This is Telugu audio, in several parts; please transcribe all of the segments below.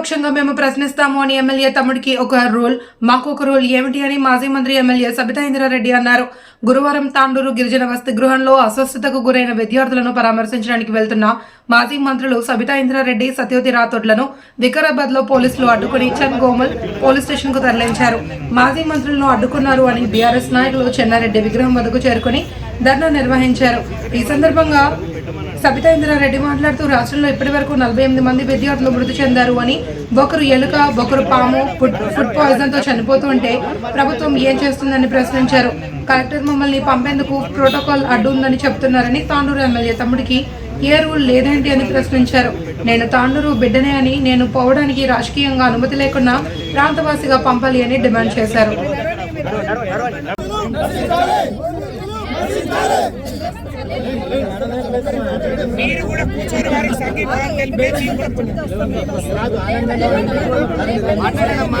ఏకపక్షంగా మేము ప్రశ్నిస్తాము అని ఎమ్మెల్యే తమ్ముడికి ఒక రూల్ మాకు ఒక రూల్ ఏమిటి అని మాజీ మంత్రి ఎమ్మెల్యే సబితా ఇంద్రారెడ్డి అన్నారు. గురువారం తాండూరు గిరిజన వసతి గృహంలో అస్వస్థతకు గురైన విద్యార్థులను పరామర్శించడానికి వెళ్తున్న మాజీ మంత్రులు సబితా ఇంద్రారెడ్డి సత్యవతి రాథోడ్లను వికారాబాద్లో పోలీసులు అడ్డుకుని చంద్ గోమల్ పోలీస్ స్టేషన్కు తరలించారు. మాజీ మంత్రులను అడ్డుకున్నారు అని బీఆర్ఎస్ నాయకులు చెన్నారెడ్డి విగ్రహం వద్దకు చేరుకుని ధర్నా నిర్వహించారు. ఈ సందర్భంగా సబితా ఇంద్రారెడ్డి మాట్లాడుతూ రాష్ట్రంలో ఇప్పటి వరకు నలభై ఎనిమిది మంది విద్యార్థులు మృతి చెందారు అని ఒకరు ఎలుక ఒకరు పాము ఫుడ్ ఫుడ్ పాయిజన్తో చనిపోతుంటే ప్రభుత్వం ఏం చేస్తుందని ప్రశ్నించారు. కలెక్టర్ మమ్మల్ని పంపేందుకు ప్రోటోకాల్ అడ్డు ఉందని చెప్తున్నారని తాండూరు ఎమ్మెల్యే తమ్ముడికి ఏ రూల్ లేదేంటి అని ప్రశ్నించారు. నేను తాండూరు బిడ్డనే అని నేను పోవడానికి రాజకీయంగా అనుమతి లేకుండా ప్రాంతవాసిగా పంపాలి అని డిమాండ్ చేశారు. మీరు కూడా కూర్చొని వారికి సంఘీభావం తెలిపేసి మాట్లాడమ్మా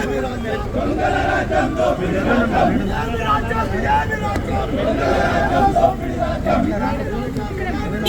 లేడు, మీరు దిగండి సార్. बोले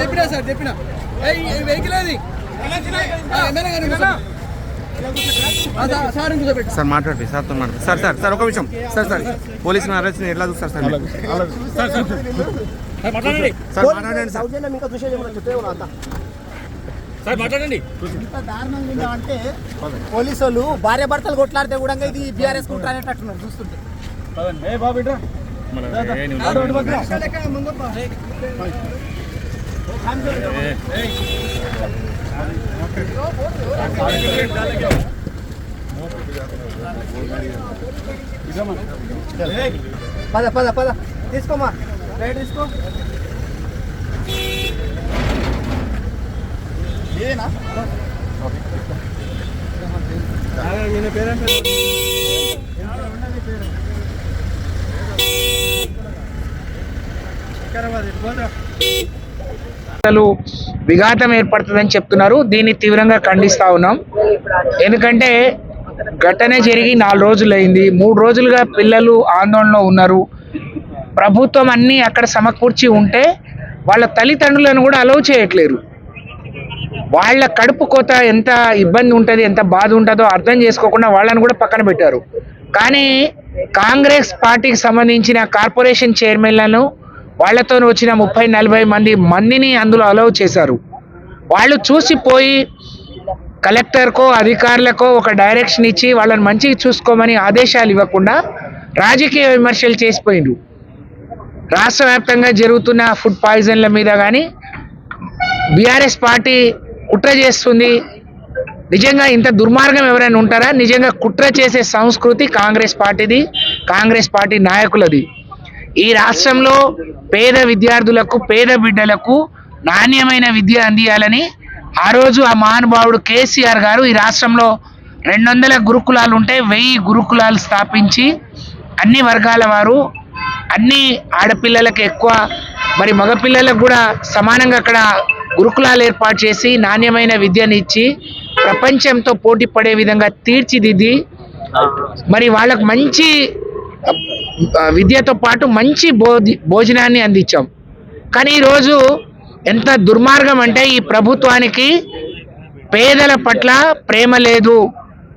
చెప్పినా సార్ చెప్పినా వెహికల్ అది ఆ, ఎమ్మెల్యే గారిని కూర్చో. ఆ, సార్- సార్ కూర్చోబెట్టు సార్ మాట్లాడండి. సార్తో మాట్లాడండి. సార్ సార్ సార్ ఒక విషయం సార్ సార్ పోలీసులు అరెస్ట్ ఎట్లా చూస్తారు సార్? సార్ మాట్లాడండి. మాట్లాడండి దారుణంగా అంటే పోలీసు వాళ్ళు భార్య భర్తలు కొట్లాడితే కూడా ఇది బీఆర్ఎస్ కుట్ర అనేటట్టున్నారు చూస్తుంటే. పద పద పద. తీసుకోమా రైట్ తీసుకో. ఇదేనా? అసలు విఘాతం ఏర్పడుతుందని చెప్తున్నారు. దీన్ని తీవ్రంగా ఖండిస్తూ ఉన్నాం. ఎందుకంటే ఘటన జరిగి నాలుగు రోజులు అయింది. మూడు రోజులుగా పిల్లలు ఆందోళనలో ఉన్నారు. ప్రభుత్వం అన్నీ అక్కడ సమకూర్చి ఉంటే వాళ్ళ తల్లిదండ్రులను కూడా అలౌ చేయట్లేరు. వాళ్ళ కడుపు కోత ఎంత ఇబ్బంది ఉంటుంది ఎంత బాధ ఉంటుందో అర్థం చేసుకోకుండా వాళ్ళని కూడా పక్కన పెట్టారు. కానీ కాంగ్రెస్ పార్టీకి సంబంధించిన కార్పొరేషన్ చైర్మన్లను వాళ్ళతో వచ్చిన ముప్పై నలభై మంది మందిని అందులో అలౌ చేశారు. వాళ్ళు చూసిపోయి కలెక్టర్కో అధికారులకో ఒక డైరెక్షన్ ఇచ్చి వాళ్ళని మంచిగా చూసుకోమని ఆదేశాలు ఇవ్వకుండా రాజకీయ విమర్శలు చేసిపోయిండ్రు. రాష్ట్ర వ్యాప్తంగా జరుగుతున్న ఫుడ్ పాయిజన్ల మీద కానీ బీఆర్ఎస్ పార్టీ కుట్ర చేస్తుంది. నిజంగా ఇంత దుర్మార్గం ఎవరైనా ఉంటారా? నిజంగా కుట్ర చేసే సంస్కృతి కాంగ్రెస్ పార్టీది కాంగ్రెస్ పార్టీ నాయకులది. ఈ రాష్ట్రంలో పేద విద్యార్థులకు పేద బిడ్డలకు నాణ్యమైన విద్య అందియాలని ఆ రోజు ఆ మహానుభావుడు కేసీఆర్ గారు ఈ రాష్ట్రంలో రెండు వందల గురుకులాలు ఉంటే వెయ్యి గురుకులాలు స్థాపించి అన్ని వర్గాల వారు అన్ని ఆడపిల్లలకు ఎక్కువ మరి మగపిల్లలకు కూడా సమానంగా అక్కడ గురుకులాలు ఏర్పాటు చేసి నాణ్యమైన విద్యను ఇచ్చి ప్రపంచంతో పోటీ పడే విధంగా తీర్చిదిద్ది మరి వాళ్ళకు మంచి విద్యతో పాటు మంచి బోధి భోజనాన్ని అందించాం. కానీ ఈరోజు ఎంత దుర్మార్గం అంటే ఈ ప్రభుత్వానికి పేదల పట్ల ప్రేమ లేదు.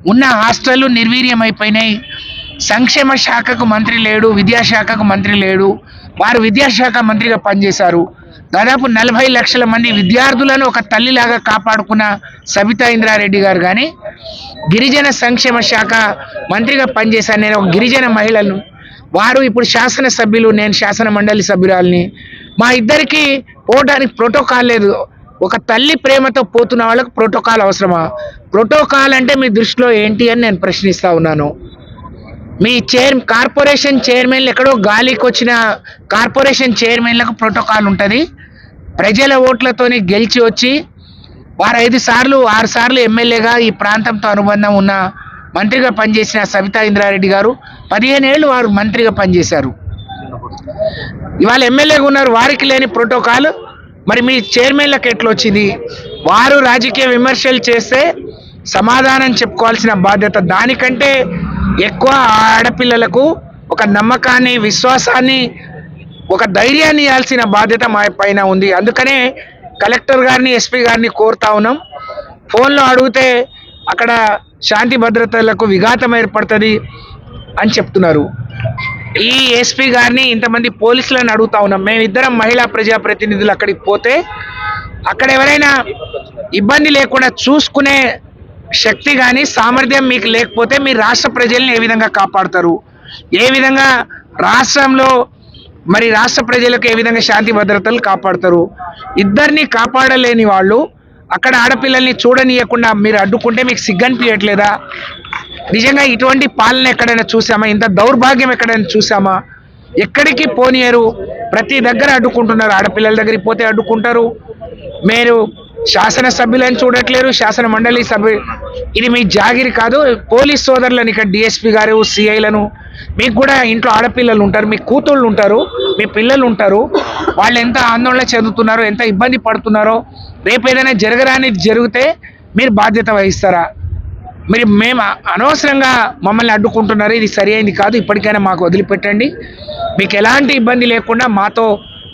ఉన్న హాస్టళ్ళు నిర్వీర్యమైపోయినాయి. సంక్షేమ శాఖకు మంత్రి లేడు విద్యాశాఖకు మంత్రి లేడు. వారు విద్యాశాఖ మంత్రిగా పనిచేశారు. దాదాపు నలభై లక్షల మంది విద్యార్థులను ఒక తల్లిలాగా కాపాడుకున్న సబితా ఇంద్రారెడ్డి గారు కానీ గిరిజన సంక్షేమ శాఖ మంత్రిగా పనిచేశాను నేను ఒక గిరిజన మహిళను వారు ఇప్పుడు శాసనసభ్యులు నేను శాసన మండలి సభ్యురాలని. మా ఇద్దరికి పోవడానికి ప్రోటోకాల్ లేదు. ఒక తల్లి ప్రేమతో పోతున్న వాళ్ళకు ప్రోటోకాల్ అవసరమా? ప్రోటోకాల్ అంటే మీ దృష్టిలో ఏంటి అని నేను ప్రశ్నిస్తా ఉన్నాను. మీ చైర్ కార్పొరేషన్ చైర్మన్లు ఎక్కడో గాలికి వచ్చిన కార్పొరేషన్ చైర్మన్లకు ప్రోటోకాల్ ఉంటుంది. ప్రజల ఓట్లతోనే గెలిచి వచ్చి వారు ఐదు సార్లు ఆరు సార్లు ఎమ్మెల్యేగా ఈ ప్రాంతంతో అనుబంధం ఉన్న మంత్రిగా పనిచేసిన సవితా ఇంద్రారెడ్డి గారు పదిహేను ఏళ్ళు వారు మంత్రిగా పనిచేశారు. ఇవాళ ఎమ్మెల్యేగా ఉన్నారు వారికి లేని ప్రోటోకాల్. మరి మీ చైర్మన్లకు ఎట్లా వచ్చింది. వారు రాజకీయ విమర్శలు చేస్తే సమాధానం చెప్పుకోవాల్సిన బాధ్యత దానికంటే ఎక్కువ ఆడపిల్లలకు ఒక నమ్మకాన్ని విశ్వాసాన్ని ఒక ధైర్యాన్ని ఇవ్వాల్సిన బాధ్యత మా పైన ఉంది. అందుకనే కలెక్టర్ గారిని ఎస్పీ గారిని కోరుతా ఉన్నాం. ఫోన్లో అడిగితే అక్కడ శాంతి భద్రతలకు విఘాతం ఏర్పడుతుంది అని చెప్తున్నారు. ఈ ఎస్పీ గారిని ఇంతమంది పోలీసులను అడుగుతా ఉన్నాం. మేమిద్దరం మహిళా ప్రజాప్రతినిధులు అక్కడికి పోతే అక్కడ ఎవరైనా ఇబ్బంది లేకుండా చూసుకునే శక్తి కానీ సామర్థ్యం మీకు లేకపోతే మీ రాష్ట్ర ప్రజల్ని ఏ విధంగా కాపాడతారు? ఏ విధంగా రాష్ట్రంలో మరి రాష్ట్ర ప్రజలకు ఏ విధంగా శాంతి భద్రతలు కాపాడతారు? ఇద్దరిని కాపాడలేని వాళ్ళు అక్కడ ఆడపిల్లల్ని చూడనీయకుండా మీరు అడ్డుకుంటే మీకు సిగ్గనిపించట్లేదా నిజంగా ఇటువంటి పాలన ఎక్కడైనా చూసామా ఇంత దౌర్భాగ్యం ఎక్కడైనా చూసామా ఎక్కడికి పోనీయరు. ప్రతి దగ్గర అడ్డుకుంటున్నారు. ఆడపిల్లల దగ్గరికి పోతే అడ్డుకుంటారు. మీరు శాసన సభ్యులను చూడట్లేరు. శాసన మండలి సభ్యు ఇది మీ జాగిరి కాదు. పోలీస్ సోదరులను ఇక్కడ డిఎస్పీ గారు సిఐలను మీకు కూడా ఇంట్లో ఆడపిల్లలు ఉంటారు. మీ కూతుళ్ళు ఉంటారు. మీ పిల్లలు ఉంటారు. వాళ్ళు ఎంత ఆందోళన చెందుతున్నారో ఎంత ఇబ్బంది పడుతున్నారో రేపు ఏదైనా జరగరానిది జరిగితే మీరు బాధ్యత వహిస్తారా? మరి మేము అనవసరంగా మమ్మల్ని అడ్డుకుంటున్నారు ఇది సరి అయింది కాదు ఇప్పటికైనా మాకు వదిలిపెట్టండి. మీకు ఎలాంటి ఇబ్బంది లేకుండా మాతో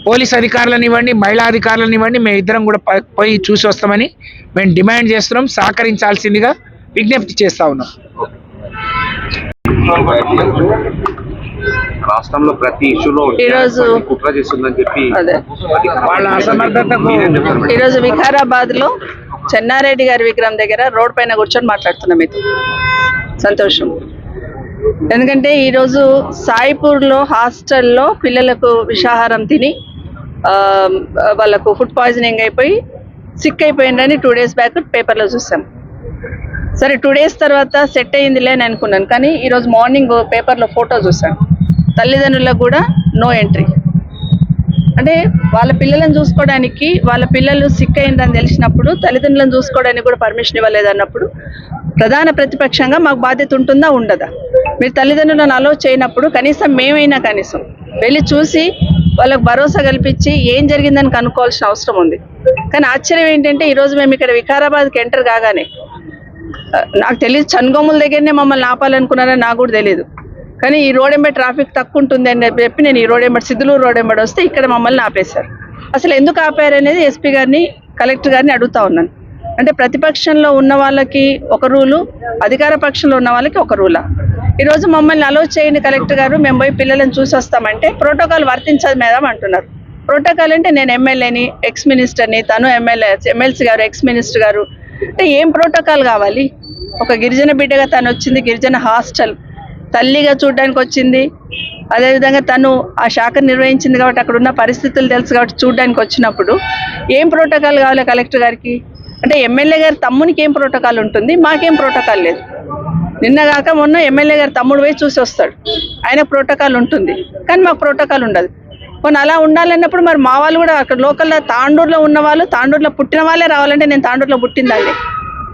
పోలీస్ అధికారులను ఇవ్వండి మహిళా అధికారులను ఇవ్వండి మేము ఇద్దరం కూడా పోయి చూసి వస్తామని మేము డిమాండ్ చేస్తున్నాం సహకరించాల్సిందిగా విజ్ఞప్తి చేస్తా ఉన్నాం. రాష్ట్రంలో ప్రతి ఇష్యూలో ఈరోజు- కుట్ర చేస్తుందని చెప్పి? ఈరోజు వికారాబాద్లో చెన్నారెడ్డి గారి విగ్రహం దగ్గర రోడ్ పైన కూర్చొని మాట్లాడుతున్నాం మీతో. సంతోషం. ఎందుకంటే ఈరోజు సాయిపూర్లో హాస్టల్లో పిల్లలకు విషాహారం తిని వాళ్ళకు ఫుడ్ పాయిజనింగ్ అయిపోయి సిక్ అయిపోయిందని టూ డేస్ బ్యాక్ పేపర్లో చూసాం. సరే టూ డేస్ తర్వాత సెట్ అయ్యిందిలే అని అనుకున్నాను. కానీ ఈరోజు మార్నింగ్ పేపర్లో ఫోటో చూసాను. తల్లిదండ్రులకు కూడా నో ఎంట్రీ అంటే వాళ్ళ పిల్లలను చూసుకోవడానికి వాళ్ళ పిల్లలు సిక్ అయిందని తెలిసినప్పుడు తల్లిదండ్రులను చూసుకోవడానికి కూడా పర్మిషన్ ఇవ్వలేదు అన్నప్పుడు ప్రధాన ప్రతిపక్షంగా మాకు బాధ్యత ఉంటుందా ఉండదా? మీరు తల్లిదండ్రులను అలో చేయనప్పుడు కనీసం మేమైనా కనీసం వెళ్ళి చూసి వాళ్ళకు భరోసా కల్పించి ఏం జరిగిందని కనుక్కోవాల్సిన అవసరం ఉంది. కానీ ఆశ్చర్యం ఏంటంటే ఈరోజు మేము ఇక్కడ వికారాబాద్కి ఎంటర్ కాగానే నాకు తెలియదు చన్గోముల దగ్గరనే మమ్మల్ని ఆపాలనుకున్నారని నాకు కూడా తెలియదు కానీ ఈ రోడ్ ఎంబడి ట్రాఫిక్ తక్కువ ఉంటుంది అని చెప్పి నేను ఈ రోడ్ ఎంబడి సిద్ధులూరు రోడ్ ఎంబడి వస్తే ఇక్కడ మమ్మల్ని ఆపేశారు. అసలు ఎందుకు ఆపారు అనేది ఎస్పీ గారిని కలెక్టర్ గారిని అడుగుతా ఉన్నాను. అంటే ప్రతిపక్షంలో ఉన్న వాళ్ళకి ఒక రూలు అధికార పక్షంలో ఉన్న వాళ్ళకి ఒక రూలా. ఈరోజు మమ్మల్ని అలో చేయండి కలెక్టర్ గారు మేము పోయి పిల్లలను చూసి వస్తామంటే ప్రోటోకాల్ వర్తించదు మేడం అంటున్నారు. ప్రోటోకాల్ అంటే నేను ఎమ్మెల్యేని ఎక్స్ మినిస్టర్ని తను ఎమ్మెల్యే ఎమ్మెల్సీ గారు ఎక్స్ మినిస్టర్ గారు. అంటే ఏం ప్రోటోకాల్ కావాలి? ఒక గిరిజన బిడ్డగా తను వచ్చింది గిరిజన హాస్టల్. తల్లిగా చూడడానికి వచ్చింది. అదేవిధంగా తను ఆ శాఖ నిర్వహించింది కాబట్టి అక్కడ ఉన్న పరిస్థితులు తెలుసు కాబట్టి చూడడానికి వచ్చినప్పుడు ఏం ప్రోటోకాల్ కావాలి కలెక్టర్ గారికి? అంటే ఎమ్మెల్యే గారి తమ్మునికి ఏం ప్రోటోకాల్ ఉంటుంది? మాకేం ప్రోటోకాల్ లేదు. నిన్న కాక మొన్న ఎమ్మెల్యే గారి తమ్ముడు పోయి చూసి వస్తాడు. ఆయన ప్రోటోకాల్ ఉంటుంది. కానీ మాకు ప్రోటోకాల్ ఉండదు. కొన్ని అలా ఉండాలన్నప్పుడు మరి మా వాళ్ళు కూడా అక్కడ లోకల్లో తాండూరులో ఉన్న వాళ్ళు తాండూరులో పుట్టిన వాళ్ళే రావాలంటే నేను తాండూరులో పుట్టిందండి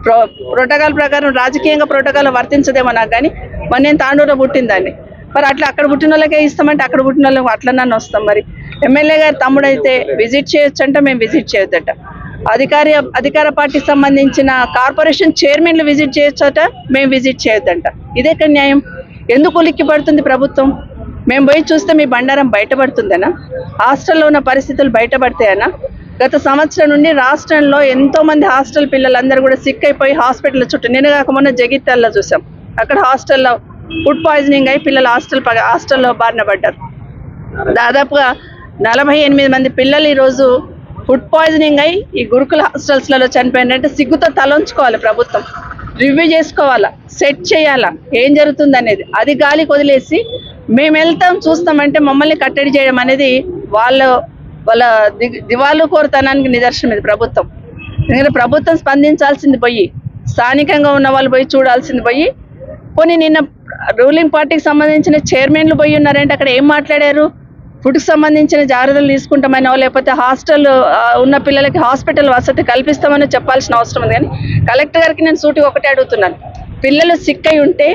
ప్రో ప్రోటోకాల్ ప్రకారం రాజకీయంగా ప్రోటోకాల్ వర్తించదేమో నాకు కానీ మరి నేను తాండూరులో పుట్టిందాన్ని. మరి అట్లా అక్కడ పుట్టిన వాళ్ళకే ఇస్తామంటే అక్కడ పుట్టిన వాళ్ళకి అట్లా నన్ను వస్తాం మరి. ఎమ్మెల్యే గారు తమ్ముడైతే విజిట్ చేయొచ్చు అంటే మేము విజిట్ చేయొద్దట. అధికారి అధికార పార్టీకి సంబంధించిన కార్పొరేషన్ చైర్మన్లు విజిట్ చేయొచ్చట మేము విజిట్ చేయొద్దంట. ఇదే న్యాయం. ఎందుకు ఉలిక్కి పడుతుంది ప్రభుత్వం? మేము పోయి చూస్తే మీ బండారం బయటపడుతుందనా? హాస్టల్లో ఉన్న పరిస్థితులు బయటపడతాయనా? గత సంవత్సరం నుండి రాష్ట్రంలో ఎంతోమంది హాస్టల్ పిల్లలందరూ కూడా సిక్ అయిపోయి హాస్పిటల్ చుట్టూ నిన్న కాక మొన్న జగిత్యాల్లో చూసాం. అక్కడ హాస్టల్లో ఫుడ్ పాయిజనింగ్ అయి పిల్లలు హాస్టల్ హాస్టల్లో బారిన పడ్డారు. దాదాపుగా నలభై ఎనిమిది మంది పిల్లలు ఈరోజు ఫుడ్ పాయిజనింగ్ అయి ఈ గురుకుల హాస్టల్స్లలో చనిపోయినంటే సిగ్గుతో తలంచుకోవాలి ప్రభుత్వం. రివ్యూ చేసుకోవాలా? సెట్ చేయాలా? ఏం జరుగుతుంది అనేది? అది గాలికి వదిలేసి మేము వెళ్తాం చూస్తామంటే మమ్మల్ని కట్టడి చేయడం అనేది వాళ్ళ వాళ్ళ ది- దివాలు కోరుతనానికి నిదర్శనం ఇది ప్రభుత్వం. ఎందుకంటే ప్రభుత్వం స్పందించాల్సింది పోయి స్థానికంగా ఉన్న వాళ్ళు పోయి చూడాల్సింది పోయి పోనీ నిన్న రూలింగ్ పార్టీకి సంబంధించిన చైర్మన్లు పోయి ఉన్నారంటే అక్కడ ఏం మాట్లాడారు? ఫుడ్కి సంబంధించిన జాగ్రత్తలు తీసుకుంటామనో లేకపోతే హాస్టల్ ఉన్న పిల్లలకి హాస్పిటల్ వసతి కల్పిస్తామని చెప్పాల్సిన అవసరం ఉంది. కానీ కలెక్టర్ గారికి నేను సూటిగా ఒకటే అడుగుతున్నాను. పిల్లలు సిక్ అయి ఉంటే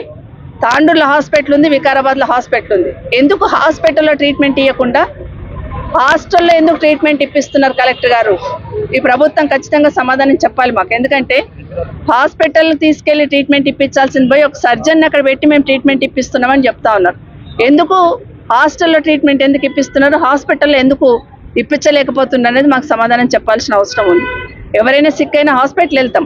తాండూరులో హాస్పిటల్ ఉంది వికారాబాద్లో హాస్పిటల్ ఉంది. ఎందుకు హాస్పిటల్లో ట్రీట్మెంట్ ఇవ్వకుండా హాస్టల్లో ఎందుకు ట్రీట్మెంట్ ఇప్పిస్తున్నారు కలెక్టర్ గారు? ఈ ప్రభుత్వం ఖచ్చితంగా సమాధానం చెప్పాలి మాకు. ఎందుకంటే హాస్పిటల్ తీసుకెళ్ళి ట్రీట్మెంట్ ఇప్పించాల్సింది పోయి ఒక సర్జన్ అక్కడ పెట్టి మేము ట్రీట్మెంట్ ఇప్పిస్తున్నామని చెప్తా ఉన్నారు. ఎందుకు హాస్టల్లో ట్రీట్మెంట్ ఎందుకు ఇప్పిస్తున్నారు? హాస్పిటల్లో ఎందుకు ఇప్పించలేకపోతున్నారు అనేది మాకు సమాధానం చెప్పాల్సిన అవసరం ఉంది. ఎవరైనా సిక్ అయినా హాస్పిటల్ వెళ్తాం.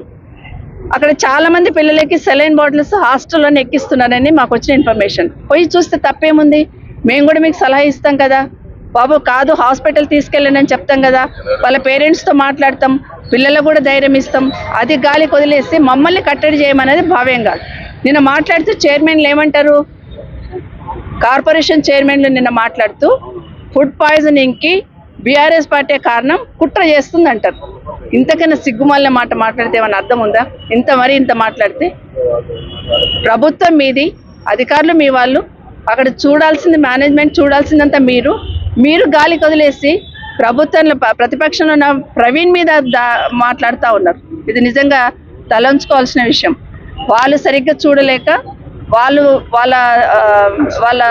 అక్కడ చాలా మంది పిల్లలకి సెలైన్ బాటిల్స్ హాస్టల్లోనే ఎక్కిస్తున్నారని మాకు వచ్చిన ఇన్ఫర్మేషన్ పోయి చూస్తే తప్పేముంది? మేము కూడా మీకు సలహా ఇస్తాం కదా. బాబు కాదు హాస్పిటల్ తీసుకెళ్ళండి అని చెప్తాం కదా. వాళ్ళ పేరెంట్స్తో మాట్లాడతాం పిల్లలకు కూడా ధైర్యం ఇస్తాం. అది గాలి వదిలేసి మమ్మల్ని కట్టడి చేయమనేది భావ్యం కాదు. నిన్న మాట్లాడుతూ చైర్మన్లు ఏమంటారు? కార్పొరేషన్ చైర్మన్లు నిన్న మాట్లాడుతూ ఫుడ్ పాయిజనింగ్కి బీఆర్ఎస్ పార్టీ కారణం కుట్ర చేస్తుంది అంటారు ఇంతకన్నా సిగ్గుమాలిన మాట మాట్లాడితే ఏమైనా అర్థం ఉందా? ఇంత మరి ఇంత మాట్లాడితే? ప్రభుత్వం మీది అధికారులు మీ వాళ్ళు. అక్కడ చూడాల్సింది మేనేజ్మెంట్ చూడాల్సిందంతా మీరు. మీరు గాలికి వదిలేసి ప్రభుత్వంలో ప్రతిపక్షంలో ఉన్న ప్రవీణ్ మీద దా- మాట్లాడుతూ ఉన్నారు. ఇది నిజంగా తలంచుకోవాల్సిన విషయం. వాళ్ళు సరిగ్గా చూడలేక వాళ్ళు వాళ్ళ వాళ్ళ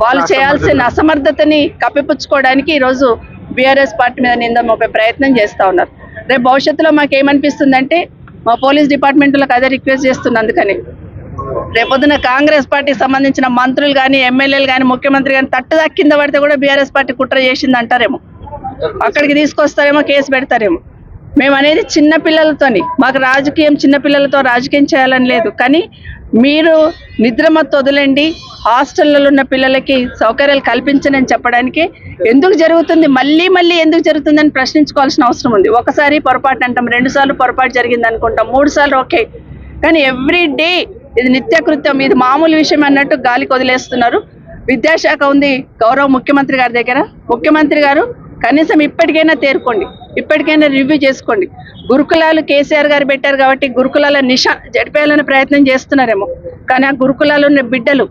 వాళ్ళు చేయాల్సిన అసమర్థతని కప్పిపుచ్చుకోవడానికి ఈరోజు బీఆర్ఎస్ పార్టీ మీద నింద మోపే ప్రయత్నం చేస్తూ ఉన్నారు. రేపు భవిష్యత్తులో మాకు ఏమనిపిస్తుందంటే మా పోలీస్ డిపార్ట్మెంట్లకు అదే రిక్వెస్ట్ చేస్తున్నా అందుకని రేపొద్దున కాంగ్రెస్ పార్టీకి సంబంధించిన మంత్రులు కానీ ఎమ్మెల్యేలు కానీ ముఖ్యమంత్రి కానీ తట్టుదా కింద పడితే కూడా బీఆర్ఎస్ పార్టీ కుట్ర చేసింది అంటారేమో అక్కడికి తీసుకొస్తారేమో కేసు పెడతారేమో. మేము అనేది చిన్నపిల్లలతోని మాకు రాజకీయం చిన్న పిల్లలతో రాజకీయం చేయాలని లేదు. కానీ మీరు నిద్రమత్తు వదిలేండి హాస్టళ్ళలో ఉన్న పిల్లలకి సౌకర్యాలు కల్పించనని చెప్పడానికి ఎందుకు జరుగుతుంది మళ్ళీ మళ్ళీ ఎందుకు జరుగుతుందని ప్రశ్నించుకోవాల్సిన అవసరం ఉంది. ఒకసారి పొరపాటు అంటాం రెండు సార్లు పొరపాటు జరిగింది అనుకుంటాం మూడు సార్లు ఓకే. కానీ ఎవ్రీ డే ఇది నిత్యకృత్యం ఇది మామూలు విషయం అన్నట్టు గాలికి వదిలేస్తున్నారు విద్యాశాఖ ఉంది గౌరవ ముఖ్యమంత్రి గారి దగ్గర. ముఖ్యమంత్రి గారు కనీసం ఇప్పటికైనా తేరుకోండి. ఇప్పటికైనా రివ్యూ చేసుకోండి. గురుకులాలు కేసీఆర్ గారు పెట్టారు కాబట్టి గురుకులాల నిషా జడిపేయాలనే ప్రయత్నం చేస్తున్నారేమో. కానీ ఆ గురుకులాలు ఉన్న బిడ్డలు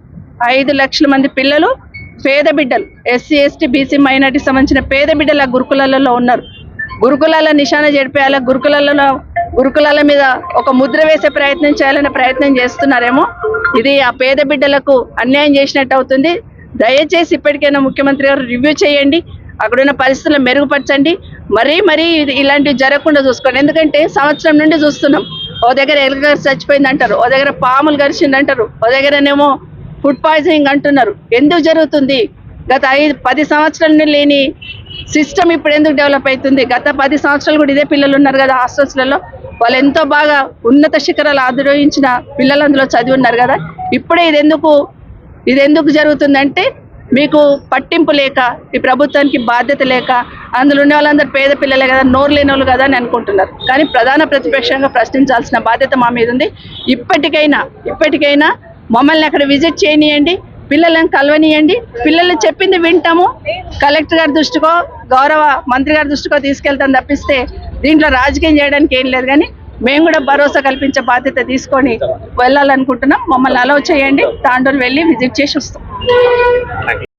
ఐదు లక్షల మంది పిల్లలు పేద బిడ్డలు ఎస్సీ ఎస్టీ బీసీ మైనార్టీకి సంబంధించిన పేద బిడ్డలు ఆ గురుకులాలలో ఉన్నారు. గురుకులాల నిషాన జడిపేయాలా? గురుకులాలలో గురుకులాల మీద ఒక ముద్ర వేసే ప్రయత్నం చేయాలనే ప్రయత్నం చేస్తున్నారేమో. ఇది ఆ పేద బిడ్డలకు అన్యాయం చేసినట్టు అవుతుంది. దయచేసి ఇప్పటికైనా ముఖ్యమంత్రి గారు రివ్యూ చేయండి. అక్కడున్న పరిస్థితులు మెరుగుపరచండి. మరీ మరీ ఇది ఇలాంటివి జరగకుండా చూసుకోండి. ఎందుకంటే సంవత్సరం నుండి చూస్తున్నాం. ఓ దగ్గర ఎలుక చచ్చిపోయింది అంటారు ఓ దగ్గర పాములు గరిచింది అంటారు ఓ దగ్గరనేమో ఫుడ్ పాయిజనింగ్ అంటున్నారు. ఎందుకు జరుగుతుంది? గత ఐదు పది సంవత్సరాల నుండి లేని సిస్టమ్ ఇప్పుడు ఎందుకు డెవలప్ అవుతుంది? గత పది సంవత్సరాలు కూడా ఇదే పిల్లలు ఉన్నారు కదా హాస్టల్స్లలో. వాళ్ళు ఎంతో బాగా ఉన్నత శిఖరాలు ఆదిరోహించిన పిల్లలు అందులో చదివి ఉన్నారు కదా. ఇప్పుడే ఇది ఎందుకు ఇది ఎందుకు జరుగుతుందంటే మీకు పట్టింపు లేక ఈ ప్రభుత్వానికి బాధ్యత లేక అందులో ఉన్న వాళ్ళందరూ పేద పిల్లలే కదా నోరు లేని వాళ్ళు కదా అని అనుకుంటున్నారు. కానీ ప్రధాన ప్రతిపక్షంగా ప్రశ్నించాల్సిన బాధ్యత మా మీద ఉంది. ఇప్పటికైనా ఇప్పటికైనా మమ్మల్ని అక్కడ విజిట్ చేయనియండి. పిల్లలను కలవనియండి. పిల్లలు చెప్పింది వింటాము. కలెక్టర్ గారి దృష్టికో గౌరవ మంత్రి గారి దృష్టికో తీసుకెళ్తాం తప్పిస్తే దీంట్లో రాజకీయం చేయడానికి ఏం లేదు కానీ మేము కూడా భరోసా కల్పించే బాధ్యత తీసుకొని వెళ్ళాలనుకుంటున్నాం. మమ్మల్ని అలౌ చేయండి. తాండూరు వెళ్ళి విజిట్ చేసి వస్తాం.